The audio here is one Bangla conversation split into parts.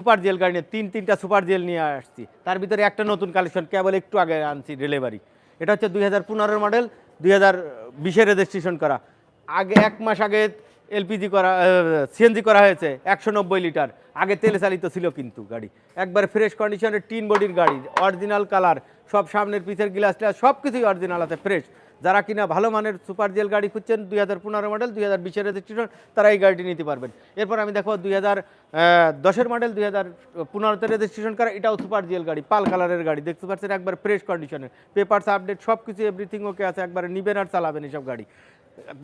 সুপার জেল গাড়ি নিয়ে, তিন, তিনটা সুপার জেল নিয়ে আসছি। তার ভিতরে একটা নতুন কালেকশন কেবল একটু আগে আনছি ডেলিভারি এটা হচ্ছে দুই হাজার পনেরোর মডেল দুই হাজার বিশে রেজিস্ট্রেশন করা। আগে এক মাস আগে এলপিজি করা সিএনজি করা হয়েছে, একশো নব্বই লিটার। আগে তেলে চালিত ছিল কিন্তু গাড়ি। একবার ফ্রেশ কন্ডিশনের টিন বডির গাড়ি অরিজিনাল কালার সব সামনের পিছের গ্লাস সব কিছুই অরিজিনাল আছে ফ্রেশ যারা কিনা ভালো মানের সুপার জেল গাড়ি খুঁজছেন, দুই হাজার পনেরো মডেল, দুই হাজার বিশের রেজিস্ট্রেশন তারা এই গাড়িটি নিতে পারবেন। এরপর আমি দেখো দুই হাজার দশের মডেল, দুই হাজার পনেরোতে রেজিস্ট্রেশন করা, এটাও সুপার জেল গাড়ি, পাল কালারের গাড়ি। দেখতে পাচ্ছেন একবার ফ্রেশ কন্ডিশনে পেপারস আপডেট সব কিছু এভরিথিং ওকে আছে, একবার নিবেন আর চালাবেন এইসব গাড়ি।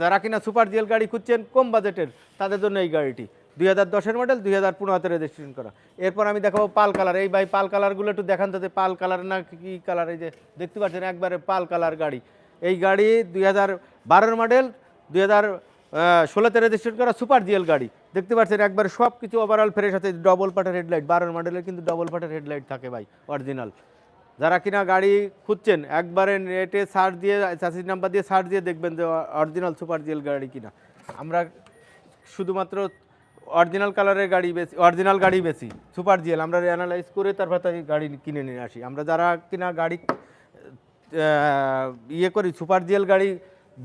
যারা কিনা সুপার জেল গাড়ি খুঁজছেন, কম বাজেটের তাদের জন্য এই গাড়িটি। দুই হাজার দশের মডেল, দুই হাজার পনেরোতে রেজিস্ট্রেশন করা। এরপর আমি দেখাবো পাল কালার, এই ভাই পাল কালারগুলো একটু দেখান তো যে পাল কালার না কি কালার, এই যে দেখতে পাচ্ছেন একবারে পাল কালার গাড়ি। এই গাড়ি দুই হাজার বারোর মডেল দুই হাজার ষোলোতে রেজিস্ট্রেশন করা সুপার জিএল গাড়ি। দেখতে পাচ্ছেন একবার সব কিছু ওভারঅল ফ্রেশ আছে ডবল পাটার হেডলাইট বারোর মডেলের কিন্তু ডবল পাটার হেডলাইট থাকে ভাই অরিজিনাল যারা কিনা গাড়ি খুঁজছেন, একবারে নেটে সার্চ দিয়ে চাষির নাম্বার দিয়ে সার্চ দিয়ে দেখবেন যে অরিজিনাল সুপার জিএল গাড়ি কিনা। আমরা শুধুমাত্র অরিজিনাল কালারের গাড়ি বেশি অরিজিনাল গাড়ি বেশি সুপার জিএল আমরা অ্যানালাইজ করে তারপর তাই গাড়ি কিনে নিয়ে আসি। আমরা যারা কিনা গাড়ি ইয়ে করি, সুপার জিএল গাড়ি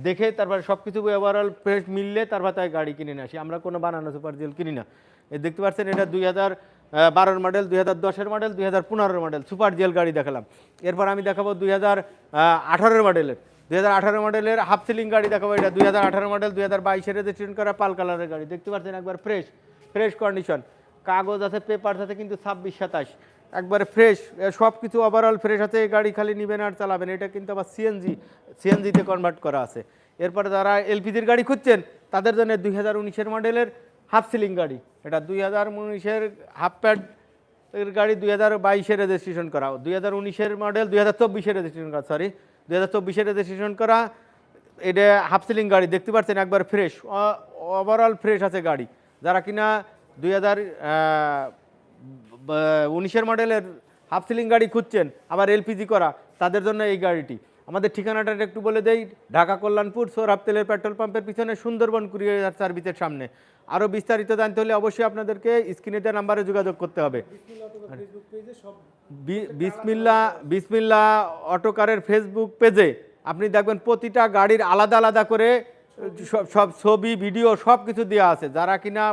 দেখে তারপরে সব কিছু ওভারঅল ফ্রেশ মিললে তারপর তাই গাড়ি কিনে নিয়ে আসি। আমরা কোনো বানানো সুপার জিএল কিনি না। এই দেখতে পাচ্ছেন, এটা দুই হাজার বারোর মডেল দুই হাজার দশের মডেল দুই হাজার পনেরোর মডেল সুপার জিএল গাড়ি দেখালাম। এরপর আমি দেখাবো দুই হাজার আঠারোর মডেলের দুই হাজার আঠারো মডেলের হাফ সিলিং গাড়ি দেখাবো এটা। দুই হাজার আঠারো মডেল দুই হাজার বাইশের রেজিস্ট্রেশন করা পাল কালারের গাড়ি। দেখতে পাচ্ছেন একবার ফ্রেশ ফ্রেশ কন্ডিশন কাগজ আছে পেপার আছে, কিন্তু ছাব্বিশ, সাতাশ। একবারে ফ্রেশ সব কিছু ওভারঅল ফ্রেশ আছে, গাড়ি খালি নেবেন আর চালাবেন। এটা কিন্তু আবার সিএনজি সিএনজিতে কনভার্ট করা আছে। এরপরে যারা এলপিজির গাড়ি খুঁজছেন, তাদের জন্য দুই হাজার উনিশের মডেলের হাফ সিলিং গাড়ি। এটা দুই হাজার উনিশের হাফ প্যাড এর গাড়ি দুই হাজার বাইশে রেজিস্ট্রেশন করা। দুই হাজার উনিশের মডেল দুই হাজার চব্বিশে রেজিস্ট্রেশন করা সরি দুই হাজার চব্বিশে রেজিস্ট্রেশন করা, এটা হাফ সিলিং গাড়ি। দেখতে পাচ্ছেন একবার ফ্রেশ ওভারঅল ফ্রেশ আছে গাড়ি। যারা কিনা দুই হাজার উনিশের মডেলের হাফ সিলিং গাড়ি খুঁজছেন, আবার এলপিজি করা, তাদের জন্য এই গাড়িটি। আমাদের ঠিকানাটা একটু বলে দেই, ঢাকা কল্যাণপুর সোরহাব তেলের পেট্রোল পাম্পের পিছনে সুন্দরবন কুরিয়ার সার্ভিসের সামনে। আরও বিস্তারিত জানতে হলে অবশ্যই আপনাদেরকে স্ক্রিনে দেওয়া নাম্বারে যোগাযোগ করতে হবে। বিসমিল্লা বিসমিল্লা অটোকারের ফেসবুক পেজে আপনি দেখবেন প্রতিটা গাড়ির আলাদা আলাদা করে সব সব ছবি, ভিডিও সব কিছু দেওয়া আছে। যারা কিনা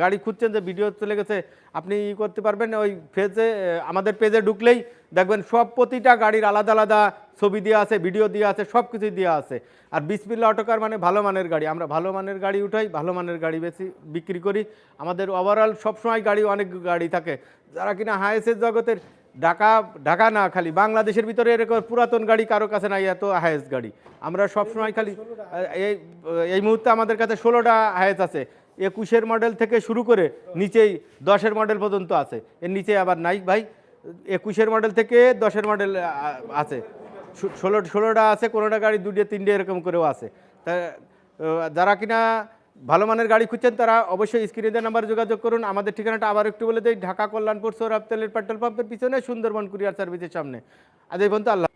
গাড়ি খুঁজছেন যে ভিডিও চলে গেছে, আপনি ই করতে পারবেন। ওই পেজে আমাদের পেজে ঢুকলেই দেখবেন সব প্রতিটা গাড়ির আলাদা আলাদা ছবি দেওয়া আছে, ভিডিও দেওয়া আছে সব কিছুই দেওয়া আছে। আর বিসমিল্লা অটোকার মানে ভালো মানের গাড়ি। আমরা ভালো মানের গাড়ি উঠাই, ভালো মানের গাড়ি বেশি বিক্রি করি। আমাদের ওভারঅল সবসময় গাড়ি, অনেক গাড়ি থাকে। যারা কিনা হায়েসের জগতের ঢাকা ঢাকা না, খালি বাংলাদেশের ভিতরে এরকম পুরাতন গাড়ি কারও কাছে নাই, এত হায়েস গাড়ি। আমরা সবসময় খালি এই এই মুহূর্তে আমাদের কাছে ষোলোটা হায়েস আছে। একুশের মডেল থেকে শুরু করে নিচেই দশের মডেল পর্যন্ত আছে। এর নিচে আবার নাই ভাই। একুশের মডেল থেকে দশের মডেল আছে। ষোলো, ষোলোটা আছে, কোনোটা গাড়ি দুটো তিনটে এরকম করেও আছে। তা যারা কিনা ভালো মানের গাড়ি খুঁজছেন তারা অবশ্যই স্ক্রিনে নাম্বার যোগাযোগ করুন। আমাদের ঠিকানাটা আবার একটু বলে দেই, ঢাকা, কল্যাণপুর, সৌরভ, তেলের পেট্রোল পাম্পের পিছনে সুন্দরবন কুরিয়ার সার্ভিসের সামনে। আজ এই পর্যন্ত, আল্লাহ